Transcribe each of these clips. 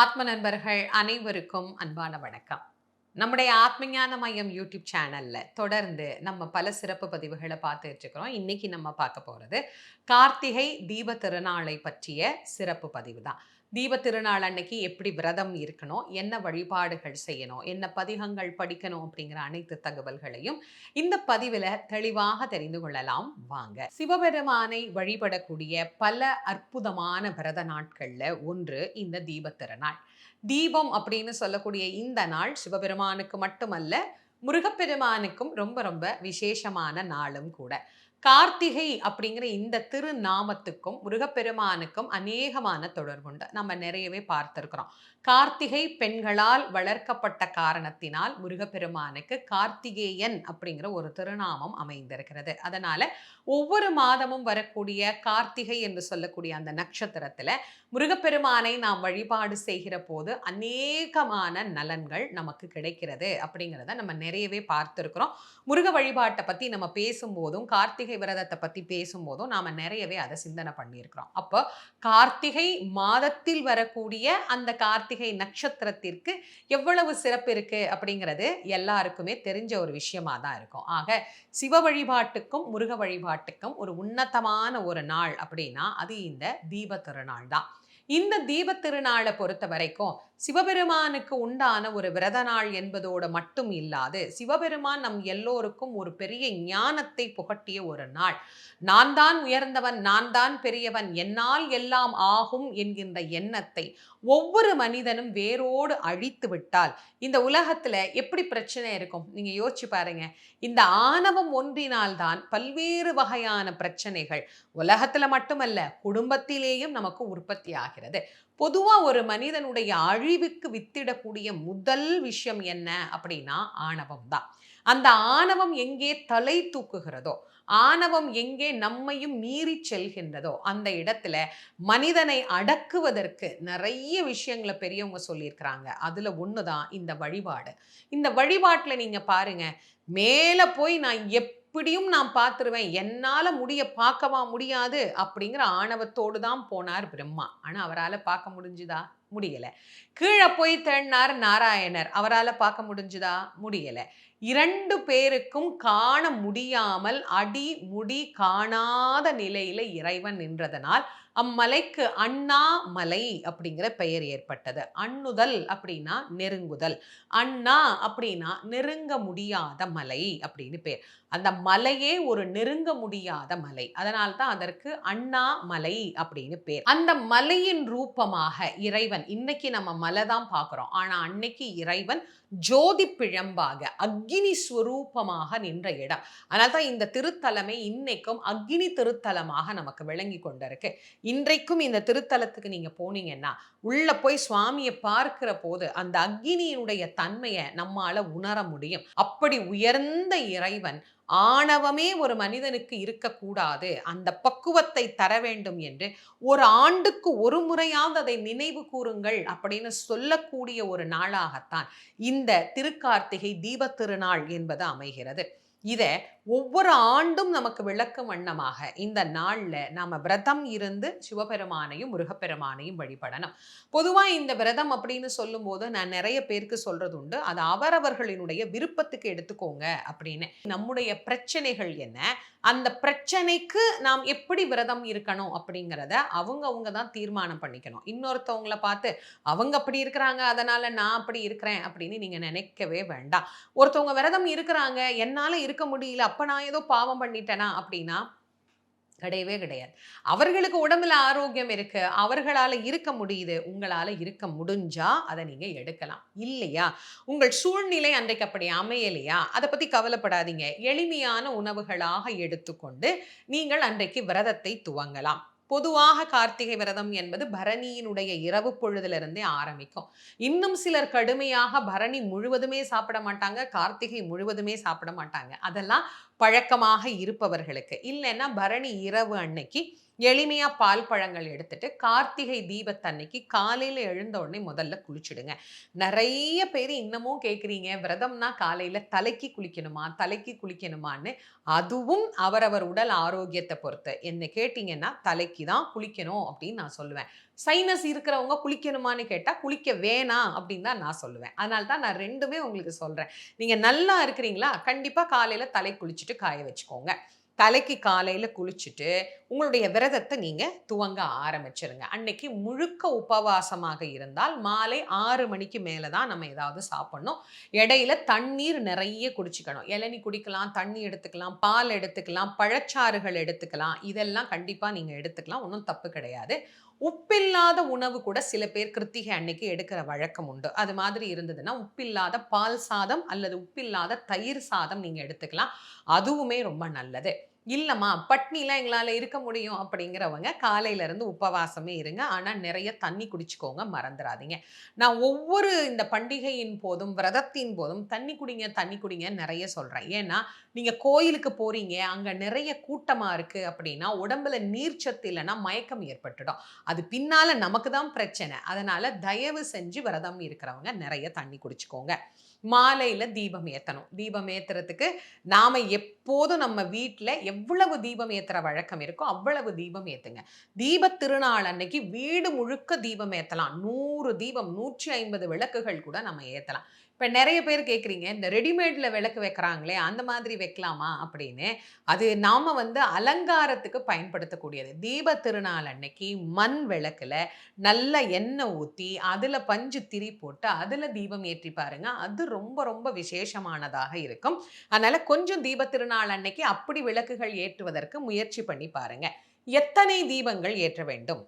ஆத்ம நண்பர்கள் அனைவருக்கும் அன்பான வணக்கம். நம்முடைய ஆத்மஞான மையம் யூடியூப் சேனல்ல தொடர்ந்து நம்ம பல சிறப்பு பதிவுகளை பார்த்துட்டு இருக்கிறோம். இன்னைக்கு நம்ம பார்க்க போறது கார்த்திகை தீப திருநாளை பற்றிய சிறப்பு பதிவு தான். தீப திருநாள் அன்னைக்கு எப்படி விரதம் இருக்கணும் என்ன வழிபாடுகள் செய்யணும் என்ன பதிகங்கள் படிக்கணும் அப்படிங்கிற அனைத்து தகவல்களையும் இந்த பதிவில் தெளிவாக தெரிந்து கொள்ளலாம். வாங்க. சிவபெருமானை வழிபடக்கூடிய பல அற்புதமான விரத நாட்கள்ல ஒன்று இந்த தீப திருநாள் தீபம் அப்படின்னு சொல்லக்கூடிய இந்த நாள் சிவபெருமானுக்கு மட்டுமல்ல முருகப்பெருமானுக்கும் ரொம்ப ரொம்ப விசேஷமான நாளும் கூட. கார்த்திகை அப்படிங்கிற இந்த திருநாமத்துக்கும் முருகப்பெருமானுக்கும் அநேகமான தொடர்புண்டு நம்ம நிறையவே பார்த்திருக்கிறோம். கார்த்திகை பெண்களால் வளர்க்கப்பட்ட காரணத்தினால் முருகப்பெருமானுக்கு கார்த்திகேயன் அப்படிங்கிற ஒரு திருநாமம் அமைந்திருக்கிறது. அதனால ஒவ்வொரு மாதமும் வரக்கூடிய கார்த்திகை என்று சொல்லக்கூடிய அந்த நட்சத்திரத்துல முருகப்பெருமானை நாம் வழிபாடு செய்கிற போது அநேகமான நலன்கள் நமக்கு கிடைக்கிறது அப்படிங்கிறத நம்ம நிறையவே பார்த்துருக்குறோம். முருக வழிபாட்டை பற்றி நம்ம பேசும்போதும் கார்த்திகை விரதத்தை பற்றி பேசும்போதும் நாம் நிறையவே அதை சிந்தனை பண்ணியிருக்கிறோம். அப்போ கார்த்திகை மாதத்தில் வரக்கூடிய அந்த கார்த்திகை நட்சத்திரத்திற்கு எவ்வளவு சிறப்பு இருக்கு அப்படிங்கிறது எல்லாருக்குமே தெரிஞ்ச ஒரு விஷயமா தான் இருக்கும். ஆக சிவ வழிபாட்டுக்கும் முருக வழிபாட்டுக்கும் ஒரு உன்னதமான ஒரு நாள் அப்படின்னா அது இந்த தீப திருநாள் தான். இந்த தீப திருநாளை பொறுத்த வரைக்கும் சிவபெருமானுக்கு உண்டான ஒரு விரத நாள் என்பதோடு மட்டும் இல்லாது சிவபெருமான் நம் எல்லோருக்கும் ஒரு பெரிய ஞானத்தை புகட்டிய ஒரு நாள். நான் தான் உயர்ந்தவன் நான் தான் பெரியவன் என்னால் எல்லாம் ஆகும் என்கின்ற எண்ணத்தை ஒவ்வொரு மனிதனும் வேரோடு அழித்து விட்டால் இந்த உலகத்துல எப்படி பிரச்சனை இருக்கும்? நீங்க யோசிச்சு பாருங்க. இந்த ஆணவம் ஒன்றினால்தான் பல்வேறு வகையான பிரச்சனைகள் உலகத்துல மட்டுமல்ல குடும்பத்திலேயும் நமக்கு உற்பத்தி ஆகிறது. பொதுவாக ஒரு மனிதனுடைய அழிவுக்கு வித்திடக்கூடிய முதல் விஷயம் என்ன அப்படின்னா ஆணவம் தான் அந்த ஆணவம் எங்கே தலை தூக்குகிறதோ ஆணவம் எங்கே நம்மையும் மீறி செல்கின்றதோ அந்த இடத்துல மனிதனை அடக்குவதற்கு நிறைய விஷயங்களை பெரியவங்க சொல்லியிருக்கிறாங்க. ஒன்று தான் இந்த வழிபாடு. இந்த வழிபாட்டில் நீங்கள் பாருங்க மேலே போய் நான் எப்படியும் நான் பார்த்துருவேன் என்னால் முடிய பார்க்கவா முடியாது? அப்படிங்கிற ஆணவத்தோடு தான் போனார் பிரம்மா. ஆனால் அவரால் பார்க்க முடிஞ்சுதா? முடியல. கீழே போய் தேடினார் நாராயணர். அவரால் பார்க்க முடிஞ்சுதா? முடியல. இரண்டு பேருக்கும் காண முடியாமல் அடி முடி காணாத நிலையில் இறைவன் நின்றதனால் அம்மலைக்கு அண்ணா மலை அப்படிங்கிற பெயர் ஏற்பட்டது. அண்ணுதல் அப்படின்னா நெருங்குதல். அண்ணா அப்படின்னா நெருங்க முடியாத மலை அப்படின்னு பேர். அந்த மலையே ஒரு நெருங்க முடியாத மலை. அதனால்தான் அதற்கு அண்ணா மலை அப்படின்னு பேர். அந்த மலையின் ரூபமாக இறைவன் இன்னைக்கு நம்ம மலை தான் பார்க்குறோம். ஆனா அன்னைக்கு இறைவன் ஜோதி பிழம்பாக அக்னி ஸ்வரூபமாக நின்ற இடம். அதனால தான் இந்த திருத்தலமே இன்னைக்கும் அக்னி திருத்தலமாக நமக்கு விளங்கி கொண்டிருக்கு. இன்றைக்கும் இந்த திருத்தலத்துக்கு நீங்க போனீங்கன்னா உள்ள போய் சுவாமியை பார்க்கிற போது அந்த அக்னியினுடைய தன்மையை நம்மால உணர முடியும். அப்படி உயர்ந்த இறைவன் ஆணவமே ஒரு மனிதனுக்கு இருக்கக்கூடாது. அந்த பக்குவத்தை தர வேண்டும் என்று ஒரு ஆண்டுக்கு ஒரு முறையாவது அதை நினைவு கூறுங்கள் அப்படின்னு சொல்லக்கூடிய ஒரு நாளாகத்தான் இந்த திருக்கார்த்திகை தீபத் திருநாள் என்பது அமைகிறது. இதை ஒவ்வொரு ஆண்டும் நமக்கு விளக்கும் வண்ணமாக இந்த நாளில் நாம் விரதம் இருந்து சிவபெருமானையும் முருகப்பெருமானையும் வழிபடணும். பொதுவாக இந்த விரதம் அப்படின்னு சொல்லும்போது நான் நிறைய பேருக்கு சொல்கிறது உண்டு அது அவரவர்களினுடைய விருப்பத்துக்கு எடுத்துக்கோங்க அப்படின்னு. நம்முடைய பிரச்சனைகள் என்ன? அந்த பிரச்சனைக்கு நாம் எப்படி விரதம் இருக்கணும் அப்படிங்கிறத அவங்க அவங்க தான் தீர்மானம் பண்ணிக்கணும். இன்னொருத்தவங்கள பார்த்து அவங்க அப்படி இருக்கிறாங்க அதனால் நான் அப்படி இருக்கிறேன் அப்படின்னு நீங்கள் நினைக்கவே வேண்டாம். ஒருத்தவங்க விரதம் இருக்கிறாங்க என்னால் இருக்க முடியல அப்போ நான் ஏதோ பாவம் பண்ணிட்டேனா அப்படின்னா? கிடையவே கிடையாது. அவர்களுக்கு உடம்புல ஆரோக்கியம் இருக்கு. அவர்களால இருக்க முடியுது. உங்களால இருக்க முடிஞ்சா அதை நீங்கள் எடுக்கலாம். இல்லையா? உங்கள் சூழ்நிலை அன்றைக்கு அப்படி அமையலையா? அதை பத்தி கவலைப்படாதீங்க. எளிமையான உணவுகளாக எடுத்துக்கொண்டு நீங்கள் அன்றைக்கு விரதத்தை துவங்கலாம். பொதுவாக கார்த்திகை விரதம் என்பது பரணியினுடைய இரவு பொழுதிலிருந்தே ஆரம்பிக்கும். இன்னும் சிலர் கடுமையாக பரணி முழுவதுமே சாப்பிட மாட்டாங்க கார்த்திகை முழுவதுமே சாப்பிட மாட்டாங்க. அதெல்லாம் பழக்கமாக இருப்பவர்களுக்கு. இல்லைன்னா பரணி இரவு அன்னைக்கு எளிமையா பால் பழங்கள் எடுத்துட்டு கார்த்திகை தீபத்தன்னைக்கு காலையில எழுந்த உடனே முதல்ல குளிச்சுடுங்க. நிறைய பேர் இன்னமும் கேட்குறீங்க விரதம்னா காலையில தலைக்கு குளிக்கணுமா தலைக்கு குளிக்கணுமான்னு. அதுவும் அவரவர் உடல் ஆரோக்கியத்தை பொறுத்து. என்ன கேட்டீங்கன்னா தலைக்கு தான் குளிக்கணும் அப்படின்னு நான் சொல்லுவேன். சைனஸ் இருக்கிறவங்க குளிக்கணுமான்னு கேட்டால் குளிக்க வேணாம் அப்படின்னு தான் நான் சொல்லுவேன். அதனால தான் நான் ரெண்டுமே உங்களுக்கு சொல்கிறேன் நீங்கள் நல்லா இருக்கிறீங்களா? கண்டிப்பாக காலையில் தலை குளிச்சுட்டு காய வச்சுக்கோங்க. தலைக்கு காலையில் குளிச்சுட்டு உங்களுடைய விரதத்தை நீங்கள் துவங்க ஆரம்பிச்சிருங்க. அன்னைக்கு முழுக்க உபவாசமாக இருந்தால் மாலை ஆறு மணிக்கு மேலே தான் நம்ம ஏதாவது சாப்பிட்ணும். இடையில தண்ணீர் நிறைய குடிச்சிக்கணும். இளநி குடிக்கலாம் தண்ணி எடுத்துக்கலாம் பால் எடுத்துக்கலாம் பழச்சாறுகள் எடுத்துக்கலாம். இதெல்லாம் கண்டிப்பாக நீங்கள் எடுத்துக்கலாம். ஒன்றும் தப்பு கிடையாது. உப்பில்லாத உணவு கூட சில பேர் கிருத்திகை அன்னைக்கு எடுக்கிற வழக்கம் உண்டு. அது மாதிரி இருந்ததுன்னா உப்பில்லாத பால் சாதம் அல்லது உப்பில்லாத தயிர் சாதம் நீங்கள் எடுத்துக்கலாம். அதுவுமே ரொம்ப நல்லது. இல்லைம்மா பட்னிலாம் எங்களால் இருக்க முடியும் அப்படிங்கிறவங்க காலையிலேருந்து உபவாசமே இருங்க. ஆனால் நிறைய தண்ணி குடிச்சுக்கோங்க மறந்துடாதீங்க நான் ஒவ்வொரு இந்த பண்டிகையின் போதும் விரதத்தின் போதும் தண்ணி குடிங்க தண்ணி குடிங்க நிறைய சொல்கிறேன் ஏன்னா நீங்கள் கோயிலுக்கு போகிறீங்க அங்கே நிறைய கூட்டமாக இருக்குது அப்படின்னா உடம்புல நீர்ச்சத்து இல்லைன்னா மயக்கம் ஏற்பட்டுடும். அது பின்னால் நமக்கு தான் பிரச்சனை. அதனால் தயவு செஞ்சு விரதம் இருக்கிறவங்க நிறைய தண்ணி குடிச்சுக்கோங்க. மாலையில் தீபம் ஏற்றணும் தீபம் ஏற்றுறதுக்கு நாம் எப்போதும் நம்ம வீட்டில் எவ்வளவு தீபம் ஏற்றுற வழக்கம் இருக்கோ அவ்வளவு தீபம் ஏற்றுங்க தீப திருநாள் அன்னைக்கு வீடு முழுக்க தீபம் ஏற்றலாம் நூறு தீபம் நூற்றி ஐம்பது விளக்குகள் கூட நம்ம ஏற்றலாம் இப்போ நிறைய பேர் கேட்குறீங்க இந்த ரெடிமேடில் விளக்கு வைக்கிறாங்களே அந்த மாதிரி வைக்கலாமா அப்படின்னு. அது நாம் வந்து அலங்காரத்துக்கு பயன்படுத்தக்கூடியது. தீப திருநாள் அன்னைக்கு மண் விளக்கில் நல்ல எண்ணெய் ஊற்றி அதில் பஞ்சு திரி போட்டு அதில் தீபம் ஏற்றி பாருங்க. அது ரொம்ப ரொம்ப விசேஷமானதாக இருக்கும். அதனால் கொஞ்சம் தீப திருநாள் அன்னைக்கு அப்படி விளக்குகள் ஏற்றுவதற்கு முயற்சி பண்ணி பாருங்க. எத்தனை தீபங்கள் ஏற்ற வேண்டும்?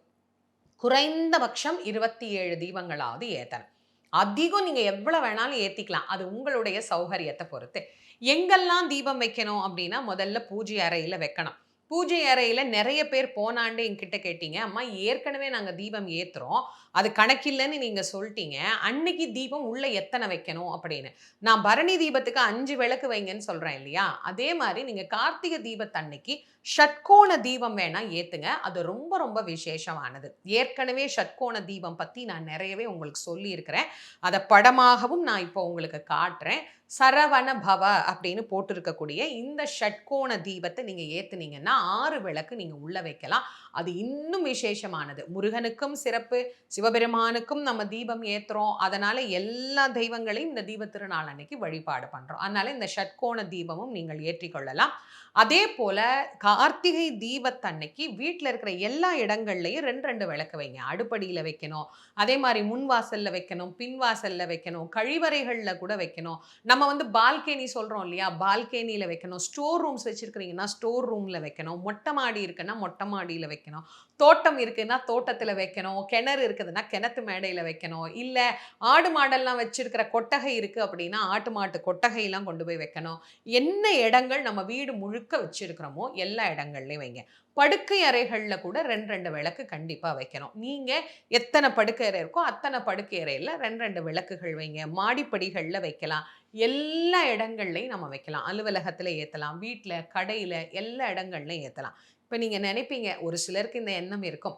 குறைந்தபட்சம் இருபத்தி ஏழு தீபங்களாவது ஏற்றணும் அதிகம் நீங்கள் எவ்வளோ வேணாலும் ஏற்றிக்கலாம் அது உங்களுடைய சௌகரியத்தை பொறுத்து. எங்கெல்லாம் தீபம் வைக்கணும் அப்படின்னா முதல்ல பூஜை அறையில் வைக்கணும். பூஜை அறையில் நிறைய பேர் போனாண்டு என்கிட்ட கேட்டீங்க. அம்மா ஏற்கனவே நாங்கள் தீபம் ஏற்றுறோம் அது கணக்கில்லைன்னு நீங்கள் சொல்லிட்டீங்க. அன்னைக்கு தீபம் உள்ளே எத்தனை வைக்கணும்? அப்படின்னு. நான் பரணி தீபத்துக்கு அஞ்சு விளக்கு வைங்கன்னு சொல்கிறேன் இல்லையா? அதே மாதிரி நீங்கள் கார்த்திகை தீபத்தன்னைக்கு ஷட்கோண தீபம் வேணால் ஏற்றுங்க அது ரொம்ப ரொம்ப விசேஷமானது. ஏற்கனவே ஷட்கோண தீபம் பற்றி நான் நிறையவே உங்களுக்கு சொல்லியிருக்கிறேன். அதை படமாகவும் நான் இப்போ உங்களுக்கு காட்டுறேன். சரவண பவ அப்படின்னு போட்டிருக்கக்கூடிய இந்த ஷட்கோண தீபத்தை நீங்கள் ஏற்றுனீங்கன்னா ஆறு விளக்கு நீங்கள் உள்ள வைக்கலாம். அது இன்னும் விசேஷமானது. முருகனுக்கும் சிறப்பு. சிவபெருமானுக்கும் நம்ம தீபம் ஏற்றுறோம் அதனால் எல்லா தெய்வங்களையும் இந்த தீப திருநாள் அன்னைக்கு வழிபாடு பண்ணுறோம் அதனால் இந்த ஷட்கோண தீபமும் நீங்கள் ஏற்றிக்கொள்ளலாம் அதே போல் கார்த்திகை தீபத்தன்னைக்கு வீட்டில் இருக்கிற எல்லா இடங்கள்லையும் ரெண்டு ரெண்டு விளக்கு வைங்க. அடுப்படியில் வைக்கணும். அதே மாதிரி முன் வாசலில் வைக்கணும் பின் வாசலில் வைக்கணும் கழிவறைகளில் கூட வைக்கணும். நம்ம வந்து பால்கேனி சொல்கிறோம் இல்லையா? பால்கேனியில் வைக்கணும். ஸ்டோர் ரூம்ஸ் வச்சுருக்கிறீங்கன்னா ஸ்டோர் ரூமில் வைக்கணும். மொட்டை மாடி இருக்குன்னா மொட்டை மாடியில் வைக்கணும். தோட்டம் இருக்குன்னா தோட்டத்தில் வைக்கணும் கிணறு இருக்குதுன்னா கிணத்து மேடையில் வைக்கணும் இல்லை ஆடு மாடெல்லாம் வச்சுருக்கிற கொட்டகை இருக்குது அப்படின்னா ஆட்டு மாட்டு கொட்டகையெல்லாம் கொண்டு போய் வைக்கணும். என்ன இடங்கள் நம்ம வீடு முழுக்க வச்சிருக்கிறோமோ எல்லா இடங்கள்லையும் வைங்க. படுக்கை அறைகளில் கூட ரெண்டு ரெண்டு விளக்கு கண்டிப்பாக வைக்கணும். நீங்கள் எத்தனை படுக்கை அறை இருக்கோ அத்தனை படுக்கை அறையில் ரெண்டு ரெண்டு விளக்குகள் வைங்க. மாடிப்படிகளில் வைக்கலாம். எல்லா இடங்கள்லையும் நம்ம வைக்கலாம். அலுவலகத்தில் ஏற்றலாம் வீட்டில் கடையில் எல்லா இடங்கள்லையும் ஏற்றலாம் இப்போ நீங்கள் நினைப்பீங்க ஒரு சிலருக்கு இந்த எண்ணம் இருக்கும்.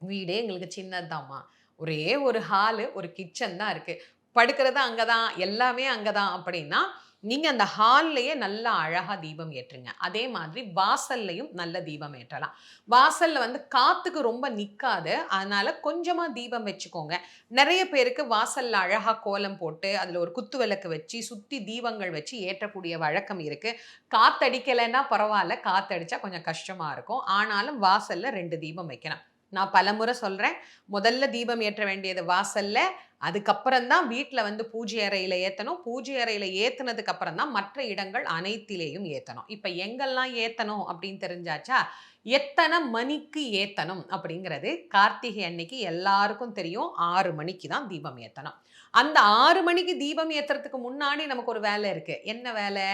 வீடே எங்களுக்கு சின்னதாம்மா. ஒரே ஒரு ஹாலு ஒரு கிச்சன் தான் இருக்குது படுக்கிறது அங்கே தான் எல்லாமே அங்கே தான் அப்படின்னா நீங்கள் அந்த ஹால்லையே நல்லா அழகாக தீபம் ஏற்றுங்க. அதே மாதிரி வாசல்லையும் நல்ல தீபம் ஏற்றலாம். வாசலில் வந்து காற்றுக்கு ரொம்ப நிற்காது அதனால் கொஞ்சமாக தீபம் வச்சுக்கோங்க. நிறைய பேருக்கு வாசலில் அழகாக கோலம் போட்டு அதில் ஒரு குத்து விளக்கு வச்சு சுற்றி தீபங்கள் வச்சு ஏற்றக்கூடிய வழக்கம் இருக்குது காற்றடிக்கலைன்னா பரவாயில்ல. காற்றடிச்சா கொஞ்சம் கஷ்டமாக இருக்கும். ஆனாலும் வாசலில் ரெண்டு தீபம் வைக்கலாம் நான் பலமுறை சொல்கிறேன் முதல்ல தீபம் ஏற்ற வேண்டியது வாசலில் அதுக்கப்புறம் தான் வீட்டில் வந்து பூஜை அறையில் ஏற்றணும் பூஜை அறையில் ஏற்றினதுக்கு அப்புறம் தான் மற்ற இடங்கள் அனைத்திலேயும் ஏற்றணும் இப்போ எங்கெல்லாம் ஏற்றணும் அப்படின்னு தெரிஞ்சாச்சா எத்தனை மணிக்கு ஏற்றணும் அப்படிங்கிறது கார்த்திகை அன்னைக்கு எல்லாருக்கும் தெரியும். ஆறு மணிக்கு தான் தீபம் ஏற்றணும் அந்த ஆறு மணிக்கு தீபம் ஏற்றுறதுக்கு முன்னாடி நமக்கு ஒரு வேலை இருக்குது என்ன வேலை?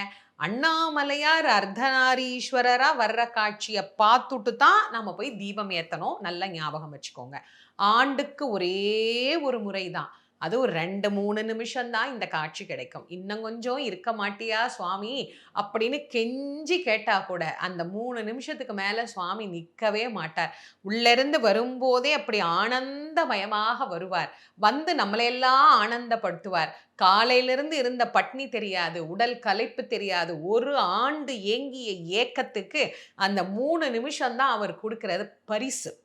அண்ணாமலையார் அர்த்தநாரீஸ்வரரா வர்ற காட்சியை பார்த்துட்டு தான் நம்ம போய் தீபம் ஏற்றணும் நல்லா ஞாபகம் வச்சுக்கோங்க. ஆண்டுக்கு ஒரே ஒரு முறை தான். அதுவும் ரெண்டு மூணு நிமிஷம் தான் இந்த காட்சி கிடைக்கும். இன்னும் கொஞ்சம் இருக்க மாட்டியா சுவாமி? அப்படின்னு கெஞ்சி கேட்டால் கூட அந்த மூணு நிமிஷத்துக்கு மேலே சுவாமி நிற்கவே மாட்டார். உள்ளிருந்து வரும்போதே அப்படி ஆனந்தமயமாக வருவார். வந்து நம்மளையெல்லாம் ஆனந்தப்படுத்துவார். காலையிலிருந்து இருந்த பட்னி தெரியாது உடல் கலைப்பு தெரியாது ஒரு ஆண்டு ஏங்கிய ஏக்கத்துக்கு அந்த மூணு நிமிஷம்தான் அவர் கொடுக்கறது பரிசு.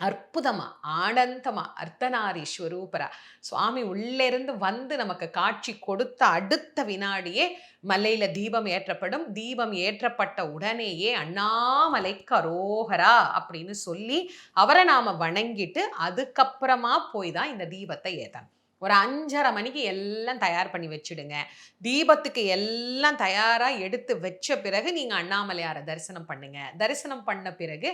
அற்புதமா ஆனந்தமா அர்த்தநாரி ஸ்வரூபரா சுவாமி உள்ளேருந்து வந்து நமக்கு காட்சி கொடுத்த அடுத்த வினாடியே மலையில் தீபம் ஏற்றப்படும். தீபம் ஏற்றப்பட்ட உடனேயே அண்ணாமலை கரோகரா அப்படின்னு சொல்லி அவரை நாம வணங்கிட்டு அதுக்கப்புறமா போய் தான் இந்த தீபத்தை ஏற்றணும் ஒரு அஞ்சரை மணிக்கு எல்லாம் தயார் பண்ணி வச்சுடுங்க. தீபத்துக்கு எல்லாம் தயாராக எடுத்து வச்ச பிறகு நீங்கள் அண்ணாமலையாரை தரிசனம் பண்ணுங்க. தரிசனம் பண்ண பிறகு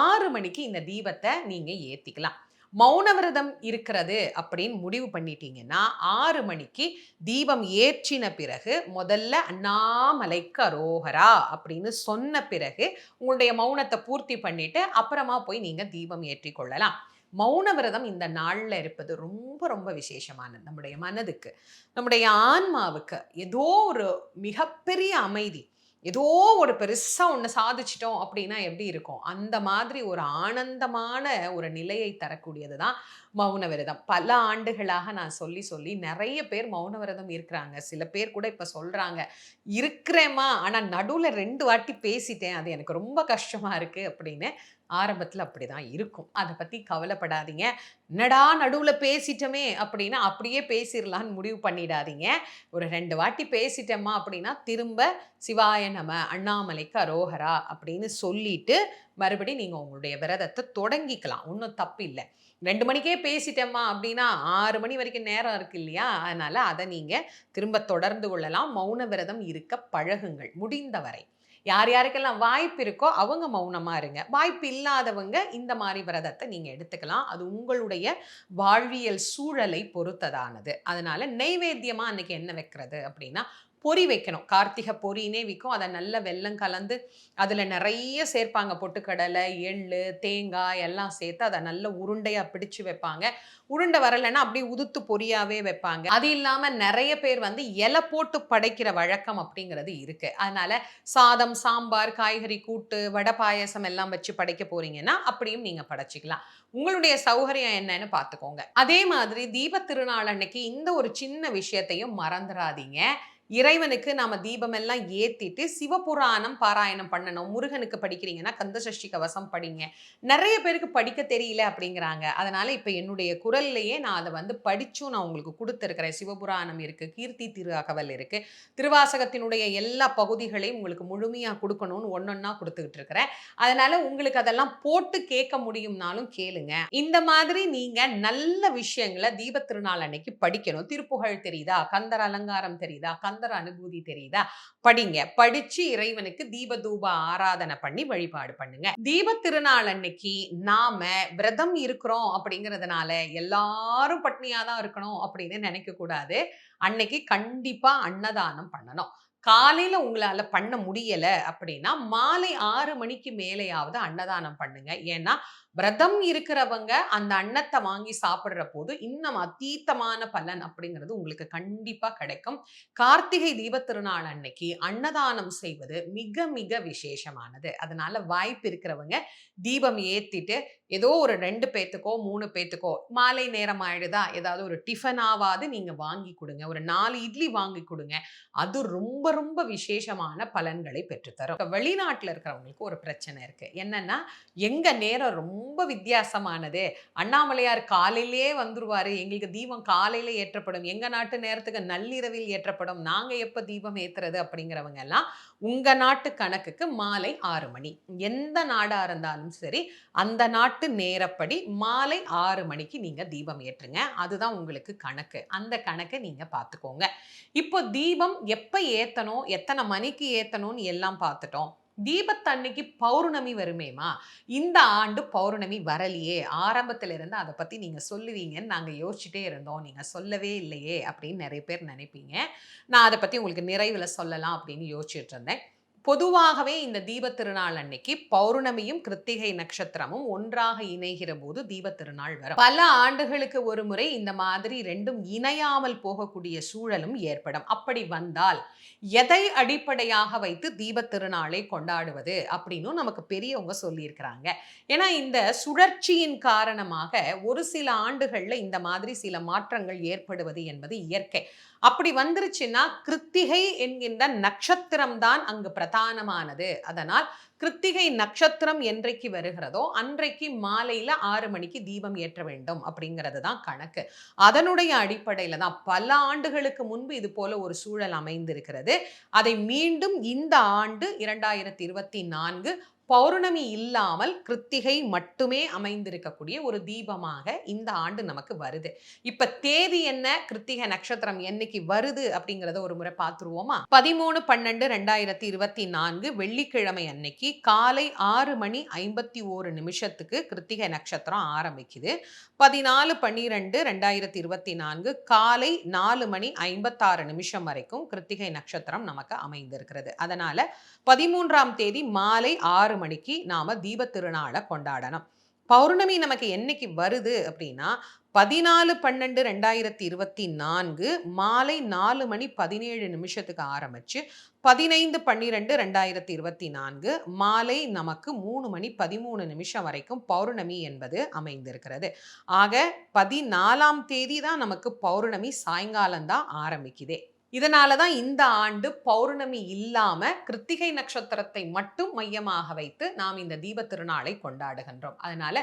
ஆறு மணிக்கு இந்த தீபத்தை நீங்கள் ஏற்றிக்கலாம் மௌன விரதம் இருக்கிறது அப்படின்னு முடிவு பண்ணிட்டீங்கன்னா ஆறு மணிக்கு தீபம் ஏற்றின பிறகு முதல்ல அண்ணாமலைக்கு அரோகரா அப்படின்னு சொன்ன பிறகு உங்களுடைய மௌனத்தை பூர்த்தி பண்ணிட்டு அப்புறமா போய் நீங்கள் தீபம் ஏற்றி கொள்ளலாம். மௌன விரதம் இந்த நாளில் இருப்பது ரொம்ப ரொம்ப விசேஷமானது நம்முடைய மனதுக்கு. நம்முடைய ஆன்மாவுக்கு ஏதோ ஒரு மிகப்பெரிய அமைதி ஏதோ ஒரு பெருசாக ஒன்று சாதிச்சிட்டோம் அப்படின்னா எப்படி இருக்கும்? அந்த மாதிரி ஒரு ஆனந்தமான ஒரு நிலையை தரக்கூடியது தான் மௌன விரதம் பல ஆண்டுகளாக நான் சொல்லி சொல்லி நிறைய பேர் மௌன விரதம் இருக்கிறாங்க. சில பேர் கூட இப்போ சொல்கிறாங்க இருக்கிறேம்மா ஆனால் நடுவில் ரெண்டு வாட்டி பேசிட்டேன். அது எனக்கு ரொம்ப கஷ்டமாக இருக்குது அப்படின்னு ஆரம்பத்தில் அப்படி தான் இருக்கும். அதை பற்றி கவலைப்படாதீங்க. என்னடா நடுவில் பேசிட்டோமே அப்படின்னா அப்படியே பேசிடலான்னு முடிவு பண்ணிடாதீங்க. ஒரு ரெண்டு வாட்டி பேசிட்டோமா அப்படின்னா திரும்ப சிவாய நம அண்ணாமலைக்கு அரோகரா அப்படின்னு சொல்லிட்டு மறுபடியும் நீங்கள் உங்களுடைய விரதத்தை தொடங்கிக்கலாம். ஒன்றும் தப்பு இல்லை. ரெண்டு மணிக்கே பேசிட்டேம்மா அப்படின்னா ஆறு மணி வரைக்கும் நேரம் இருக்கு இல்லையா? அதனால் அதை நீங்கள் திரும்ப தொடர்ந்து கொள்ளலாம். மௌன விரதம் இருக்க பழகுங்கள். முடிந்தவரை. யார் யாருக்கெல்லாம் வாய்ப்பு இருக்கோ அவங்க மௌனமாக இருங்க. வாய்ப்பு இல்லாதவங்க இந்த மாதிரி விரதத்தை நீங்கள் எடுத்துக்கலாம். அது உங்களுடைய வாழ்வியல் சூழலை பொறுத்ததானது. அதனால் நைவேத்தியமாக அன்றைக்கி என்ன வைக்கிறது அப்படின்னா பொறி வைக்கணும். கார்த்திகை பொறினே விற்கும் அதை நல்ல வெல்லம் கலந்து அதில் நிறைய சேர்ப்பாங்க. பொட்டுக்கடலை எள் தேங்காய் எல்லாம் சேர்த்து அதை நல்ல உருண்டையாக பிடிச்சு வைப்பாங்க. உருண்டை வரலைன்னா அப்படியே உதுத்து பொரியாவே வைப்பாங்க. அது இல்லாமல் நிறைய பேர் வந்து இலை போட்டு படைக்கிற வழக்கம் அப்படிங்கிறது இருக்கு. அதனால சாதம் சாம்பார் காய்கறி கூட்டு வடை பாயசம் எல்லாம் வச்சு படைக்க போறீங்கன்னா அப்படியும் நீங்க படைச்சிக்கலாம். உங்களுடைய சௌகரியம் என்னன்னு பார்த்துக்கோங்க. அதே மாதிரி தீப திருநாள் அன்னைக்கு இந்த ஒரு சின்ன விஷயத்தையும் மறந்துடாதீங்க. இறைவனுக்கு நாம தீபம் எல்லாம் ஏத்திட்டு சிவபுராணம் பாராயணம் பண்ணணும். முருகனுக்கு படிக்கிறீங்கன்னா கந்தசஷ்டி கவசம் படிங்க. நிறைய பேருக்கு படிக்க தெரியல அப்படிங்கிறாங்க. அதனால இப்ப என்னுடைய குரல்லையே நான் அதை வந்து படிச்சும் நான் உங்களுக்கு கொடுத்துருக்கிறேன். சிவபுராணம் இருக்கு கீர்த்தி திரு அகவல் இருக்கு. திருவாசகத்தினுடைய எல்லா பகுதிகளையும் உங்களுக்கு முழுமையா கொடுக்கணும்னு ஒன்னொன்னா கொடுத்துக்கிட்டு இருக்கிறேன். அதனால உங்களுக்கு அதெல்லாம் போட்டு கேட்க முடியும்னாலும் கேளுங்க. இந்த மாதிரி நீங்க நல்ல விஷயங்களை தீப திருநாள் அன்னைக்கு படிக்கணும். திருப்புகழ் தெரியுதா? கந்தர் அலங்காரம் தெரியுதா? கந்தர் அனுபூதி தெரியுதா? படிங்க. படிச்சு இறைவனுக்கு தீப தூப ஆராதனை பண்ணி வழிபாடு பண்ணுங்க. தீப திருநாள் அன்னைக்கு நாம விரதம் இருக்கிறோம் அப்படிங்கிறதுனால எல்லாரும் பட்னியா தான் இருக்கணும் அப்படின்னு நினைக்க கூடாது. அன்னைக்கு கண்டிப்பா அன்னதானம் பண்ணணும். காலையில உங்களால பண்ண முடியல அப்படின்னா மாலை ஆறு மணிக்கு மேலேயாவது அன்னதானம் பண்ணுங்க. ஏன்னா விரதம் இருக்கிறவங்க அந்த அன்னத்தை வாங்கி சாப்பிடுற போது இன்னும் அத்தீத்தமான பலன் அப்படிங்கிறது உங்களுக்கு கண்டிப்பா கிடைக்கும். கார்த்திகை தீப திருநாள் அன்னைக்கு அன்னதானம் செய்வது மிக மிக விசேஷமானது. அதனால வாய்ப்பு இருக்கிறவங்க தீபம் ஏத்திட்டு ஏதோ ஒரு ரெண்டு பேத்துக்கோ மூணு பேத்துக்கோ மாலை நேரம் ஆயிடுதா ஏதாவது ஒரு டிஃபனாவது நீங்க வாங்கி கொடுங்க. ஒரு நாலு இட்லி வாங்கி கொடுங்க. அது ரொம்ப ரொம்ப விசேஷமான பலன்களை பெற்றுத்தரும். வெளிநாட்டுல இருக்கிறவங்களுக்கு ஒரு பிரச்சனை இருக்கு. என்னன்னா எங்க நேரம் ரொம்ப ரொம்ப வித்தியாசமானது. அண்ணாமலையார் காலையிலே வந்துருவாரு. எங்களுக்கு தீபம் காலையில ஏற்றப்படும். எங்க நாட்டு நேரத்துக்கு நள்ளிரவில் ஏற்றப்படும். நாங்க எப்ப தீபம் ஏத்துறது அப்படிங்கிறவங்க எல்லாம் உங்க நாட்டு கணக்குக்கு மாலை ஆறு மணி. எந்த நாடா இருந்தாலும் சரி அந்த நாட்டு நேரப்படி மாலை ஆறு மணிக்கு நீங்க தீபம் ஏற்றுங்க. அதுதான் உங்களுக்கு கணக்கு. அந்த கணக்கை நீங்க பார்த்துக்கோங்க. இப்போ தீபம் எப்ப ஏத்தணும்? எத்தனை மணிக்கு ஏத்தணும்னு எல்லாம் பார்த்துட்டோம். தீபத்தன்னைக்கு பௌர்ணமி வருமேமா இந்த ஆண்டு பௌர்ணமி வரலையே. ஆரம்பத்துல இருந்து அதை பத்தி நீங்க சொல்லுவீங்கன்னு நாங்க யோசிச்சுட்டே இருந்தோம். நீங்க சொல்லவே இல்லையே அப்படின்னு நிறைய பேர் நினைப்பீங்க. நான் அதை பத்தி உங்களுக்கு நிறைவுல சொல்லலாம் அப்படின்னு யோசிச்சுட்டு இருந்தேன். பொதுவாகவே இந்த தீபத்திருநாள் அன்னைக்கு பௌர்ணமியும் கிருத்திகை நட்சத்திரமும் ஒன்றாக இணைகிற போது தீப திருநாள் வரும். பல ஆண்டுகளுக்கு ஒரு முறை இந்த மாதிரி ரெண்டும் இணையாமல் போகக்கூடிய சூழலும் ஏற்படும். அப்படி வந்தால் எதை அடிப்படையாக வைத்து தீப திருநாளை கொண்டாடுவது அப்படின்னு நமக்கு பெரியவங்க சொல்லியிருக்கிறாங்க. ஏன்னா இந்த சுழற்சியின் காரணமாக ஒரு சில ஆண்டுகளில் இந்த மாதிரி சில மாற்றங்கள் ஏற்படுவது என்பது இயற்கை. அப்படி வந்துருச்சுன்னா கிருத்திகை என்கின்ற நட்சத்திரம் தான் அங்கு பிரதானமானது. அதனால் கிருத்திகை நட்சத்திரம் என்றைக்கு வருகிறதோ அன்றைக்கு மாலையில் ஆறு மணிக்கு தீபம் ஏற்ற வேண்டும் அப்படிங்கிறது தான் கணக்கு. அதனுடைய அடிப்படையில் தான் பல ஆண்டுகளுக்கு முன்பு இது போல ஒரு சூழல் அமைந்திருக்கிறது. அதை மீண்டும் இந்த ஆண்டு இரண்டாயிரத்தி இருபத்தி நான்கு பௌர்ணமி இல்லாமல் கிருத்திகை மட்டுமே அமைந்திருக்கக்கூடிய ஒரு தீபமாக இந்த ஆண்டு நமக்கு வருது. இப்ப தேதி என்ன கிருத்திகை நட்சத்திரம் என்னைக்கு வருது அப்படிங்கறத ஒரு முறை பார்த்துருவோமா? பதிமூணு பன்னெண்டு ரெண்டாயிரத்தி இருபத்தி நான்கு வெள்ளிக்கிழமை அன்னைக்கு காலை ஆறு மணி ஐம்பத்தி ஓரு நிமிஷத்துக்கு கிருத்திகை நட்சத்திரம் ஆரம்பிக்குது. பதினாலு பன்னிரெண்டு ரெண்டாயிரத்தி இருபத்தி நான்கு காலை நாலு மணி ஐம்பத்தாறு நிமிஷம் வரைக்கும் கிருத்திகை நட்சத்திரம் நமக்கு அமைந்திருக்கிறது. அதனால பதிமூன்றாம் தேதி மாலை ஆறு மணிக்கு நாம தீப திருநாளை கொண்டாடணும். பௌர்ணமி நமக்கு என்னைக்கு வருது அப்படின்னா பதினாலு பன்னெண்டு ரெண்டாயிரத்தி இருபத்தி நான்கு மாலை நாலு மணி பதினேழு நிமிஷத்துக்கு ஆரம்பிச்சு பதினைந்து பன்னிரெண்டு ரெண்டாயிரத்தி இருபத்தி நான்கு மாலை நமக்கு மூணு மணி பதிமூணு நிமிஷம் வரைக்கும் பௌர்ணமி என்பது அமைந்திருக்கிறது. ஆக பதினாலாம் தேதி தான் நமக்கு பௌர்ணமி சாயங்காலம் தான் ஆரம்பிக்குதே. இதனால தான் இந்த ஆண்டு பௌர்ணமி இல்லாம கிருத்திகை நட்சத்திரத்தை மட்டும் மையமாக வைத்து நாம் இந்த தீப திருநாளை கொண்டாடுகின்றோம். அதனால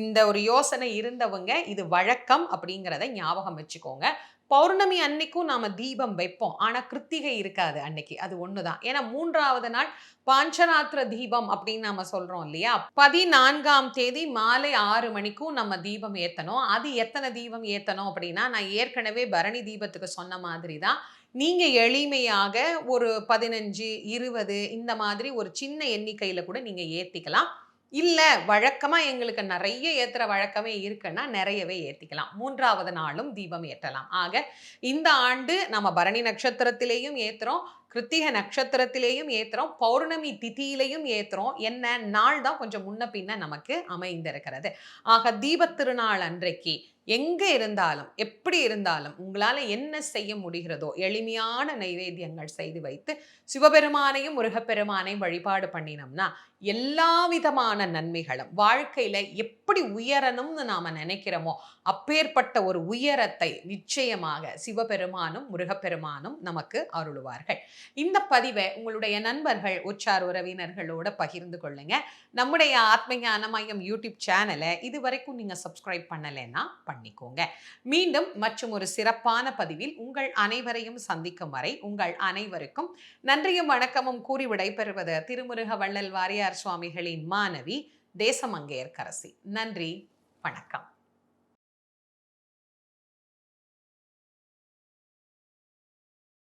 இந்த ஒரு யோசனை இருந்தவங்க இது வழக்கம் அப்படிங்கிறத ஞாபகம் வச்சுக்கோங்க. பௌர்ணமி அன்னைக்கும் நாம தீபம் வைப்போம். ஆனா கிருத்திகை இருக்காது அன்னைக்கு. அது ஒண்ணுதான். ஏன்னா மூன்றாவது நாள் பாஞ்சராத்திர தீபம் அப்படின்னு நம்ம சொல்றோம் இல்லையா? பதினான்காம் தேதி மாலை ஆறு மணிக்கும் நம்ம தீபம் ஏத்தணும். அது எத்தனை தீபம் ஏத்தணும் அப்படின்னா நான் ஏற்கனவே பரணி தீபத்துக்கு சொன்ன மாதிரி தான் நீங்கள் எளிமையாக ஒரு பதினஞ்சு இருபது இந்த மாதிரி ஒரு சின்ன எண்ணிக்கையில் கூட நீங்கள் ஏற்றிக்கலாம் இல்லை வழக்கமாக எங்களுக்கு நிறைய ஏற்றுற வழக்கமே இருக்குன்னா நிறையவே ஏற்றிக்கலாம் மூன்றாவது நாளும் தீபம் ஏற்றலாம். ஆக இந்த ஆண்டு நம்ம பரணி நட்சத்திரத்திலேயும் ஏற்றுறோம் கிருத்திக நட்சத்திரத்திலேயும் ஏற்றுறோம் பௌர்ணமி திதியிலையும் ஏற்றுறோம் என்ன? நாள் தான் கொஞ்சம் முன்ன பின்ன நமக்கு அமைந்திருக்கிறது. ஆக தீபத் திருநாள் அன்றைக்கு எங்கே இருந்தாலும் எப்படி இருந்தாலும் உங்களால் என்ன செய்ய முடிகிறதோ எளிமையான நைவேத்தியங்கள் செய்து வைத்து சிவபெருமானையும் முருகப்பெருமானையும் வழிபாடு பண்ணினோம்னா எல்லா விதமான நன்மைகளும் வாழ்க்கையில் எப் எப்படி உயரணும்னு நாம நினைக்கிறோமோ அப்பேற்பட்ட ஒரு உயரத்தை நிச்சயமாக சிவபெருமானும் முருகப்பெருமானும் நமக்கு அருளுவார்கள். இந்த பதிவை உங்களுடைய நண்பர்கள் உச்சார் உறவினர்களோட பகிர்ந்து கொள்ளுங்க. நம்முடைய ஆத்மஞான மையம் யூடியூப் சேனலை இது வரைக்கும் நீங்கள் சப்ஸ்கிரைப் பண்ணலைன்னா பண்ணிக்கோங்க. மீண்டும் மற்றும் ஒரு சிறப்பான பதிவில் உங்கள் அனைவரையும் சந்திக்கும் வரை உங்கள் அனைவருக்கும் நன்றியும் வணக்கமும் கூறி விடைபெறுவது திருமுருக வள்ளல் வாரியார் சுவாமிகளின் மாணவி தேசமங்கையர்கரசி நன்றி. வணக்கம்.